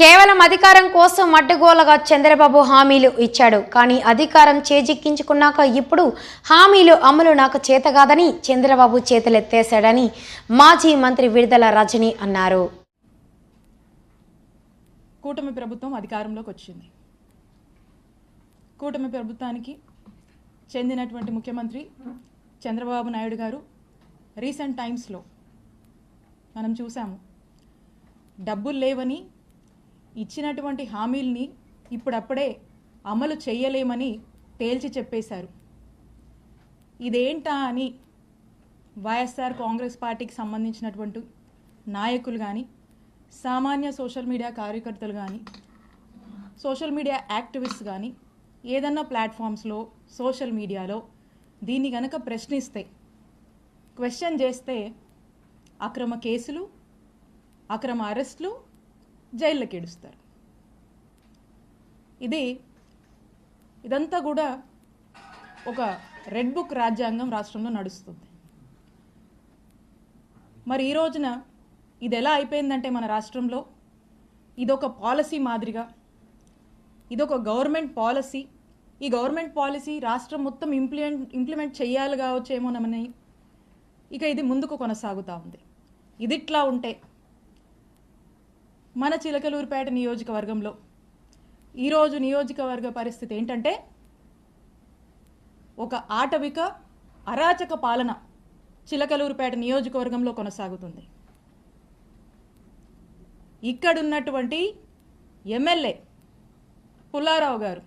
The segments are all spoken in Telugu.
కేవలం అధికారం కోసం అడ్డగోలగా చంద్రబాబు హామీలు ఇచ్చాడు. కానీ అధికారం చేజిక్కించుకున్నాక ఇప్పుడు హామీలు అమలు నాకు చేతగాదని చంద్రబాబు చేతులెత్తేశాడని మాజీ మంత్రి విడుదల రజని అన్నారు. కూటమి ప్రభుత్వం అధికారంలోకి వచ్చింది. కూటమి ప్రభుత్వానికి చెందినటువంటి ముఖ్యమంత్రి చంద్రబాబు నాయుడు గారు రీసెంట్ టైమ్స్లో మనం చూసాము డబ్బులు లేవని ఇచ్చినటువంటి హామీల్ని ఇప్పుడప్పుడే అమలు చేయలేమని తేల్చి చెప్పేశారు. ఇదేంటా అని వైఎస్ఆర్ కాంగ్రెస్ పార్టీకి సంబంధించినటువంటి నాయకులు కానీ సామాన్య సోషల్ మీడియా కార్యకర్తలు కానీ సోషల్ మీడియా యాక్టివిస్ట్ కానీ ఏదన్నా ప్లాట్ఫామ్స్లో సోషల్ మీడియాలో దీన్ని గనక ప్రశ్నిస్తే క్వశ్చన్ చేస్తే అక్రమ కేసులు అక్రమ అరెస్టులు జైల్లోకి ఏడుస్తారు. ఇది ఇదంతా కూడా ఒక రెడ్ బుక్ రాజ్యాంగం రాష్ట్రంలో నడుస్తుంది. మరి ఈ రోజున ఇది ఎలా అయిపోయిందంటే మన రాష్ట్రంలో ఇదొక పాలసీ మాదిరిగా ఇదొక గవర్నమెంట్ పాలసీ. ఈ గవర్నమెంట్ పాలసీ రాష్ట్రం మొత్తం ఇంప్లిమెంట్ ఇంప్లిమెంట్ చేయాలి కావచ్చేమోనమని ఇక ఇది ముందుకు కొనసాగుతూ ఉంది. ఇదిట్లా ఉంటే మన చిలకలూరుపేట నియోజకవర్గంలో. ఈరోజు నియోజకవర్గ పరిస్థితి ఏంటంటే ఒక ఆటవిక అరాచక పాలన చిలకలూరుపేట నియోజకవర్గంలో కొనసాగుతుంది. ఇక్కడున్నటువంటి ఎమ్మెల్యే పుల్లారావు గారు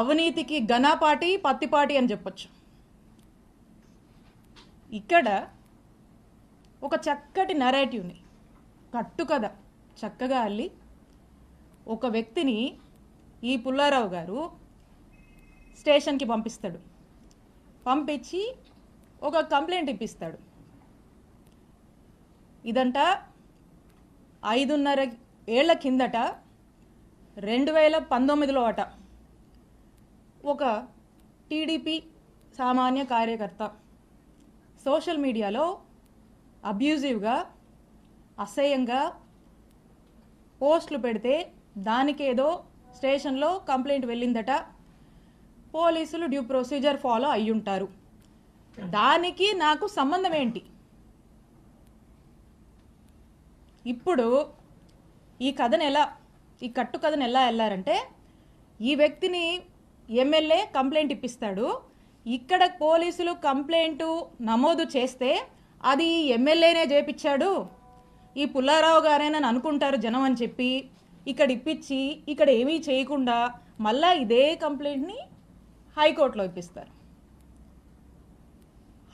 అవినీతికి ఘనాపాటి పత్తిపాటి అని చెప్పొచ్చు. ఇక్కడ ఒక చక్కటి నరేటివ్ని కట్టుకథ చక్కగా అల్లి ఒక వ్యక్తిని ఈ పుల్లారావు గారు స్టేషన్కి పంపిస్తాడు. పంపించి ఒక కంప్లైంట్ ఇప్పిస్తాడు. ఇదంట ఐదున్నర ఏళ్ళ కిందట రెండు వేల పంతొమ్మిదిలో అట. ఒక టీడీపీ సామాన్య కార్యకర్త సోషల్ మీడియాలో అబ్యూజివ్గా అసహ్యంగా పోస్టులు పెడితే దానికేదో స్టేషన్లో కంప్లైంట్ వెళ్ళిందట. పోలీసులు డ్యూ ప్రొసీజర్ ఫాలో అయ్యుంటారు. దానికి నాకు సంబంధం ఏంటి? ఇప్పుడు ఈ కథను ఎలా ఈ కట్టు కథను ఎలా వెళ్ళారంటే ఈ వ్యక్తిని ఎమ్మెల్యే కంప్లైంట్ ఇప్పిస్తాడు. ఇక్కడ పోలీసులు కంప్లైంట్ నమోదు చేస్తే అది ఎమ్మెల్యేనే చేపించాడు ఈ పుల్లారావు గారేనని అనుకుంటారు జనం అని చెప్పి ఇక్కడ ఇప్పించి ఇక్కడ ఏమీ చేయకుండా మళ్ళా ఇదే కంప్లైంట్ని హైకోర్టులో ఇప్పిస్తారు.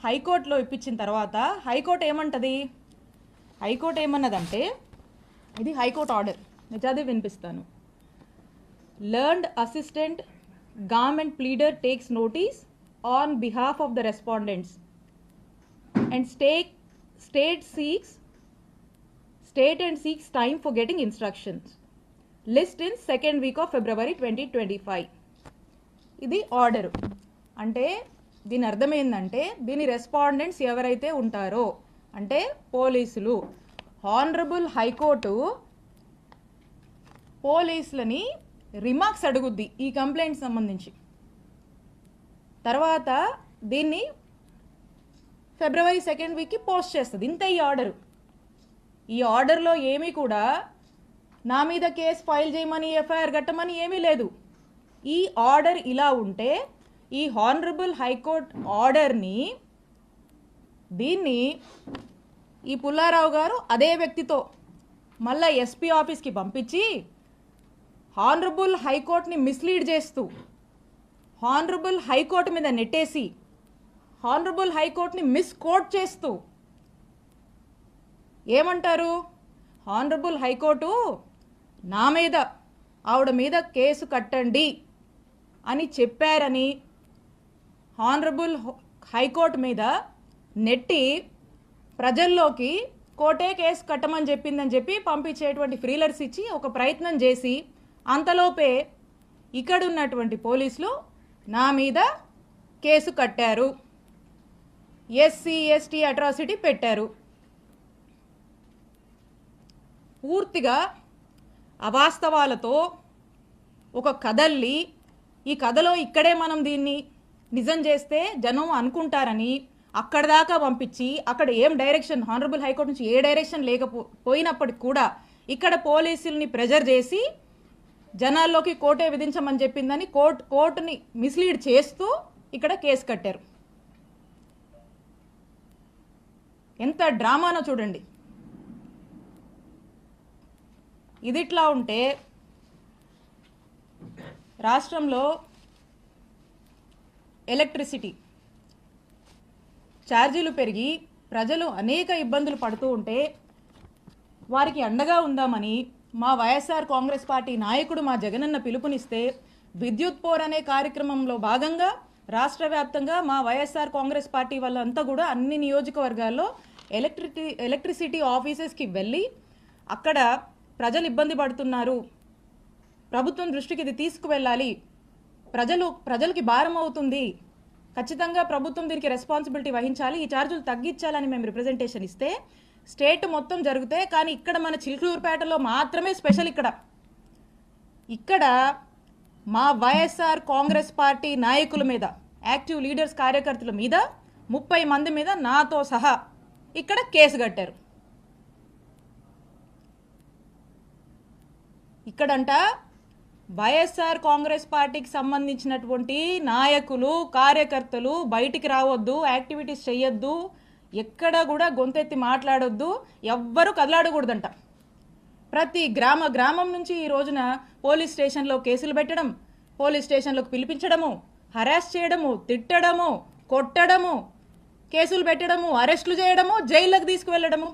హైకోర్టులో ఇప్పించిన తర్వాత హైకోర్టు ఏమంటది? హైకోర్టు ఏమన్నదంటే ఇది హైకోర్టు ఆర్డర్. నిజాది వినిపిస్తాను. Learned assistant government pleader takes notice on behalf of the respondents and stake state seeks state and seeks time for getting instructions list in second week of February twenty twenty five ఇది ఆర్డర్ అంటే దీని అర్థం ఏంటంటే దీని రెస్పాండెంట్స్ ఎవరైతే ఉంటారో అంటే పోలీసులు హానరబుల్ హైకోర్టు పోలీసులని రిమార్క్స్ అడుగుద్ది ఈ కంప్లైంట్ సంబంధించి. తర్వాత దీన్ని ఫిబ్రవరి సెకండ్ వీక్కి పోస్ట్ చేస్తుంది. ఇంత ఈ ఆర్డర్. ఈ ఆర్డర్లో ఏమీ కూడా నా మీద కేసు ఫైల్ చేయమని ఎఫ్ఐఆర్ కట్టమని ఏమీ లేదు. ఈ ఆర్డర్ ఇలా ఉంటే ఈ హానరబుల్ హైకోర్ట్ ఆర్డర్ని దీన్ని ఈ పుల్లారావు గారు అదే వ్యక్తితో మళ్ళా ఎస్పీ ఆఫీస్కి పంపించి హానరబుల్ హైకోర్టుని మిస్లీడ్ చేస్తూ హానరబుల్ హైకోర్టు మీద నెట్టేసి హానరబుల్ హైకోర్టుని మిస్కోట్ చేస్తూ. ఏమంటారు? హానరబుల్ హైకోర్టు నా మీద ఆవిడ మీద కేసు కట్టండి అని చెప్పారని హానరబుల్ హైకోర్టు మీద నెట్టి ప్రజల్లోకి కోటే కేసు కట్టమని చెప్పిందని చెప్పి పంపించేటువంటి ఫ్రీలర్స్ ఇచ్చి ఒక ప్రయత్నం చేసి అంతలోపే ఇక్కడున్నటువంటి పోలీసులు నా మీద కేసు కట్టారు. ఎస్సీ ఎస్టీ అట్రాసిటీ పెట్టారు. పూర్తిగా అవాస్తవాలతో ఒక కథల్ని ఈ కథలో ఇక్కడే మనం దీన్ని నిజం చేస్తే జనం అనుకుంటారని అక్కడ దాకా పంపించి అక్కడ ఏం డైరెక్షన్ హానరబుల్ హైకోర్టు నుంచి ఏ డైరెక్షన్ లేకపో పోయినప్పటికి కూడా ఇక్కడ పోలీసుల్ని ప్రెజర్ చేసి జనాల్లోకి కోర్టే విధించమని చెప్పిందని కోర్టు కోర్టుని మిస్లీడ్ చేస్తూ ఇక్కడ కేసు కట్టారు. ఎంత డ్రామానో చూడండి. ఇదిట్లా ఉంటే రాష్ట్రంలో ఎలక్ట్రిసిటీ ఛార్జీలు పెరిగి ప్రజలు అనేక ఇబ్బందులు పడుతూ ఉంటే వారికి అండగా ఉందామని మా వైఎస్ఆర్ కాంగ్రెస్ పార్టీ నాయకుడు మా జగనన్న పిలుపునిస్తే విద్యుత్ పోర్ అనే కార్యక్రమంలో భాగంగా రాష్ట్ర వ్యాప్తంగా మా వైఎస్ఆర్ కాంగ్రెస్ పార్టీ వాళ్ళంతా కూడా అన్ని నియోజకవర్గాల్లో ఎలక్ట్రిటీ ఎలక్ట్రిసిటీ ఆఫీసెస్కి వెళ్ళి అక్కడ ప్రజలు ఇబ్బంది పడుతున్నారు. ప్రభుత్వం దృష్టికి ఇది తీసుకువెళ్ళాలి. ప్రజలు ప్రజలకి భారం అవుతుంది. ఖచ్చితంగా ప్రభుత్వం దీనికి రెస్పాన్సిబిలిటీ వహించాలి. ఈ ఛార్జీలు తగ్గించాలని మేము రిప్రజెంటేషన్ ఇస్తే స్టేట్ మొత్తం జరిగితే కానీ ఇక్కడ మన చిలుకూరుపేటలో మాత్రమే స్పెషల్ ఇక్కడ. ఇక్కడ మా వైఎస్ఆర్ కాంగ్రెస్ పార్టీ నాయకుల మీద యాక్టివ్ లీడర్స్ కార్యకర్తల మీద ముప్పై మంది మీద నాతో సహా ఇక్కడ కేసు కట్టారు. ఇక్కడంట వైఎస్ఆర్ కాంగ్రెస్ పార్టీకి సంబంధించినటువంటి నాయకులు కార్యకర్తలు బయటికి రావద్దు యాక్టివిటీస్ చేయొద్దు ఎక్కడ కూడా గొంతెత్తి మాట్లాడొద్దు ఎవ్వరూ కదలాడకూడదంట. ప్రతి గ్రామ గ్రామం నుంచి ఈ రోజున పోలీస్ స్టేషన్లో కేసులు పెట్టడం పోలీస్ స్టేషన్లోకి పిలిపించడము హరాస్ చేయడము తిట్టడము కొట్టడము కేసులు పెట్టడము అరెస్టులు చేయడము జైళ్ళకు తీసుకువెళ్ళడము.